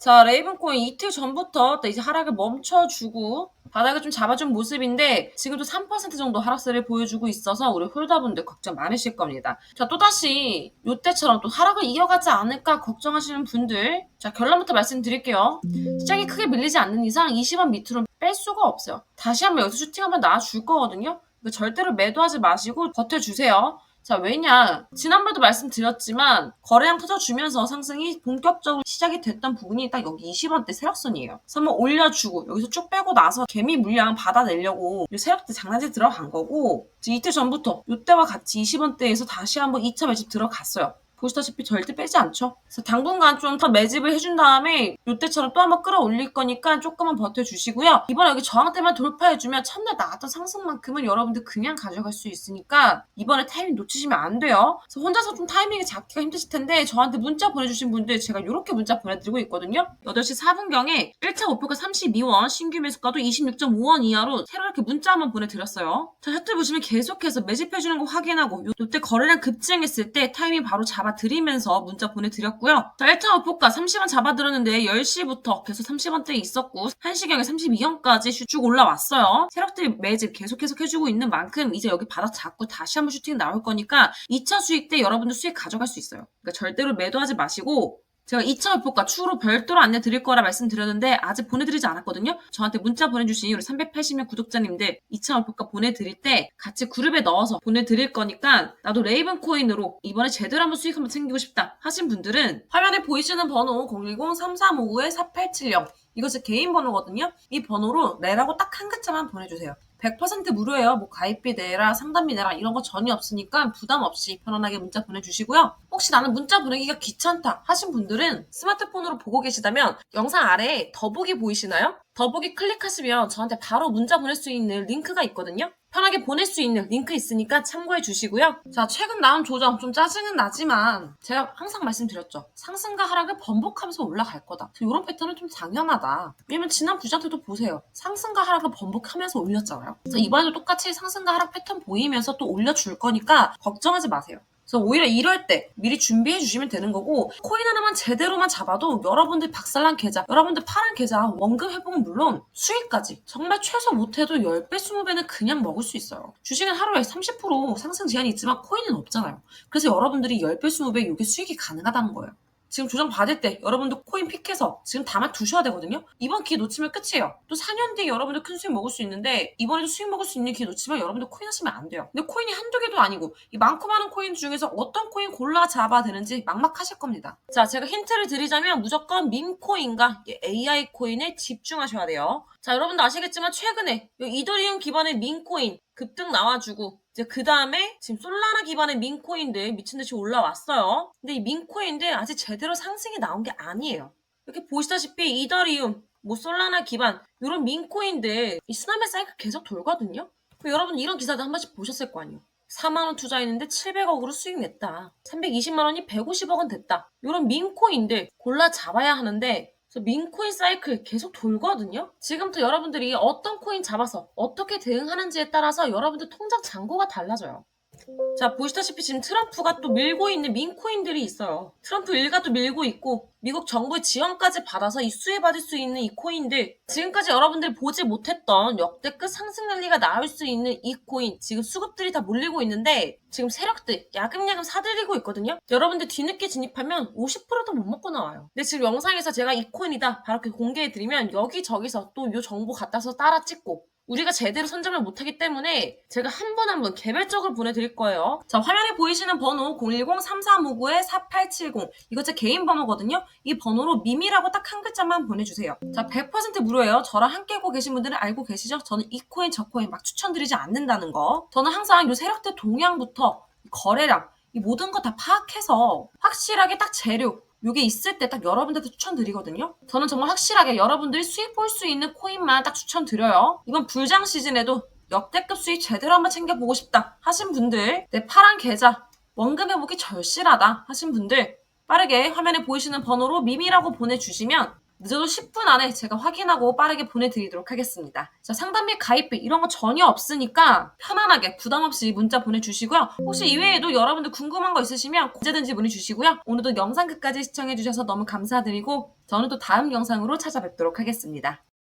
자, 레이븐코인 이틀 전부터 또 이제 하락을 멈춰주고 바닥을 좀 잡아준 모습인데 지금도 3% 정도 하락세를 보여주고 있어서 우리 홀더분들 걱정 많으실 겁니다. 자, 또다시 요때처럼 또 하락을 이어가지 않을까 걱정하시는 분들 자, 결론부터 말씀드릴게요. 시장이 크게 밀리지 않는 이상 20원 밑으로 뺄 수가 없어요. 다시 한번 여기서 슈팅 한번 나와줄 거거든요. 절대로 매도하지 마시고 버텨주세요. 자, 왜냐. 지난번에도 말씀드렸지만, 거래량 터져주면서 상승이 본격적으로 시작이 됐던 부분이 딱 여기 20원대 세력선이에요. 그래서 한번 올려주고, 여기서 쭉 빼고 나서 개미 물량 받아내려고 이 세력대 장난질 들어간 거고, 이틀 전부터 이때와 같이 20원대에서 다시 한번 2차 매집 들어갔어요. 보시다시피 절대 빼지 않죠. 그래서 당분간 좀 더 매집을 해준 다음에 이때처럼 또 한번 끌어올릴 거니까 조금만 버텨주시고요. 이번에 여기 저항대만 돌파해주면 첫날 나왔던 상승만큼은 여러분들 그냥 가져갈 수 있으니까 이번에 타이밍 놓치시면 안 돼요. 그래서 혼자서 좀 타이밍을 잡기가 힘드실 텐데 저한테 문자 보내주신 분들 제가 이렇게 문자 보내드리고 있거든요. 8시 4분경에 1차 목표가 32원, 신규 매수가도 26.5원 이하로 새로 이렇게 문자 한번 보내드렸어요. 자, 셔틀 보시면 계속해서 매집해주는 거 확인하고 요- 요때 거래량 급증했을 때 타이밍 바로 잡아 드리면서 문자 보내드렸고요. 자, 1차 목표가 30원 잡아드렸는데 10시부터 계속 30원대에 있었고 1시경에 32원까지 쭉 올라왔어요. 세력들이 매집 계속 해서 해주고 있는 만큼 이제 여기 바닥 잡고 다시 한번 슈팅 나올 거니까 2차 수익 때 여러분들 수익 가져갈 수 있어요. 그러니까 절대로 매도하지 마시고 제가 2차 목표가 추후로 별도로 안내 드릴 거라 말씀드렸는데 아직 보내드리지 않았거든요. 저한테 문자 보내주신 우리 380명 구독자님들 2차 목표가 보내드릴 때 같이 그룹에 넣어서 보내드릴 거니까 나도 레이븐 코인으로 이번에 제대로 한번 수익 한번 챙기고 싶다 하신 분들은 화면에 보이시는 번호 010-3359-4870 이것이 개인 번호거든요. 이 번호로 내라고 딱 한 글자만 보내주세요. 100% 무료예요. 뭐 가입비 내라, 상담비 내라 이런 거 전혀 없으니까 부담 없이 편안하게 문자 보내주시고요. 혹시 나는 문자 보내기가 귀찮다 하신 분들은 스마트폰으로 보고 계시다면 영상 아래에 더보기 보이시나요? 더보기 클릭하시면 저한테 바로 문자 보낼 수 있는 링크가 있거든요. 편하게 보낼 수 있는 링크 있으니까 참고해 주시고요. 자, 최근 나온 조정 좀 짜증은 나지만 제가 항상 말씀드렸죠. 상승과 하락을 번복하면서 올라갈 거다. 이런 패턴은 좀 당연하다. 왜냐면 지난 부장 때도 보세요. 상승과 하락을 번복하면서 올렸잖아요. 그래서 이번에도 똑같이 상승과 하락 패턴 보이면서 또 올려줄 거니까 걱정하지 마세요. 그래서 오히려 이럴 때 미리 준비해 주시면 되는 거고 코인 하나만 제대로만 잡아도 여러분들 박살난 계좌, 여러분들 파란 계좌 원금 회복은 물론 수익까지 정말 최소 못해도 10배, 20배는 그냥 먹을 수 있어요. 주식은 하루에 30% 상승 제한이 있지만 코인은 없잖아요. 그래서 여러분들이 10배, 20배 이게 수익이 가능하다는 거예요. 지금 조정 받을 때 여러분들 코인 픽해서 지금 담아 두셔야 되거든요. 이번 기회 놓치면 끝이에요. 또 4년 뒤에 여러분들 큰 수익 먹을 수 있는데 이번에도 수익 먹을 수 있는 기회 놓치면 여러분들 코인 하시면 안 돼요. 근데 코인이 한두 개도 아니고 이 많고 많은 코인 중에서 어떤 코인 골라 잡아야 되는지 막막하실 겁니다. 자, 제가 힌트를 드리자면 무조건 밈코인과 이 AI 코인에 집중하셔야 돼요. 자, 여러분도 아시겠지만 최근에 이 이더리움 기반의 민코인 급등 나와주고 이제 그 다음에 지금 솔라나 기반의 민코인들 미친듯이 올라왔어요. 근데 이 민코인들 아직 제대로 상승이 나온 게 아니에요. 이렇게 보시다시피 이더리움, 뭐 솔라나 기반 이런 민코인들 이 쓰나미 사이클 계속 돌거든요. 여러분 이런 기사도 한 번씩 보셨을 거 아니에요. 4만원 투자했는데 700억으로 수익 냈다. 320만원이 150억은 됐다. 이런 민코인들 골라 잡아야 하는데 그래서 민코인 사이클 계속 돌거든요. 지금부터 여러분들이 어떤 코인 잡아서 어떻게 대응하는지에 따라서 여러분들 통장 잔고가 달라져요. 자, 보시다시피 지금 트럼프가 또 밀고 있는 민코인들이 있어요. 트럼프 일가도 밀고 있고, 미국 정부의 지원까지 받아서 이 수혜받을 수 있는 이 코인들, 지금까지 여러분들이 보지 못했던 역대급 상승 랠리가 나올 수 있는 이 코인, 지금 수급들이 다 몰리고 있는데, 지금 세력들 야금야금 사들이고 있거든요? 여러분들 뒤늦게 진입하면 50%도 못 먹고 나와요. 근데 지금 영상에서 제가 이 코인이다, 바로 이렇게 공개해드리면 여기저기서 또 이 정보 갖다서 따라 찍고, 우리가 제대로 선점을 못하기 때문에 제가 한분 한 분 개별적으로 보내드릴 거예요. 자, 화면에 보이시는 번호 010-3359-4870 이거 제 개인 번호거든요. 이 번호로 미미라고 딱 한 글자만 보내주세요. 자, 100% 무료예요. 저랑 함께 하고 계신 분들은 알고 계시죠? 저는 이 코인 저 코인 막 추천드리지 않는다는 거. 저는 항상 요 세력대 동향부터 거래량 이 모든 거 다 파악해서 확실하게 딱 재료 요게 있을 때 딱 여러분들한테 추천드리거든요. 저는 정말 확실하게 여러분들이 수익 볼 수 있는 코인만 딱 추천드려요. 이번 불장 시즌에도 역대급 수익 제대로 한번 챙겨보고 싶다 하신 분들, 내 파란 계좌, 원금 회복이 절실하다 하신 분들, 빠르게 화면에 보이시는 번호로 미미라고 보내주시면 늦어도 10분 안에 제가 확인하고 빠르게 보내드리도록 하겠습니다. 자, 상담 및 가입비 이런 거 전혀 없으니까 편안하게 부담 없이 문자 보내주시고요. 혹시 이외에도 여러분들 궁금한 거 있으시면 언제든지 보내주시고요. 오늘도 영상 끝까지 시청해주셔서 너무 감사드리고 저는 또 다음 영상으로 찾아뵙도록 하겠습니다.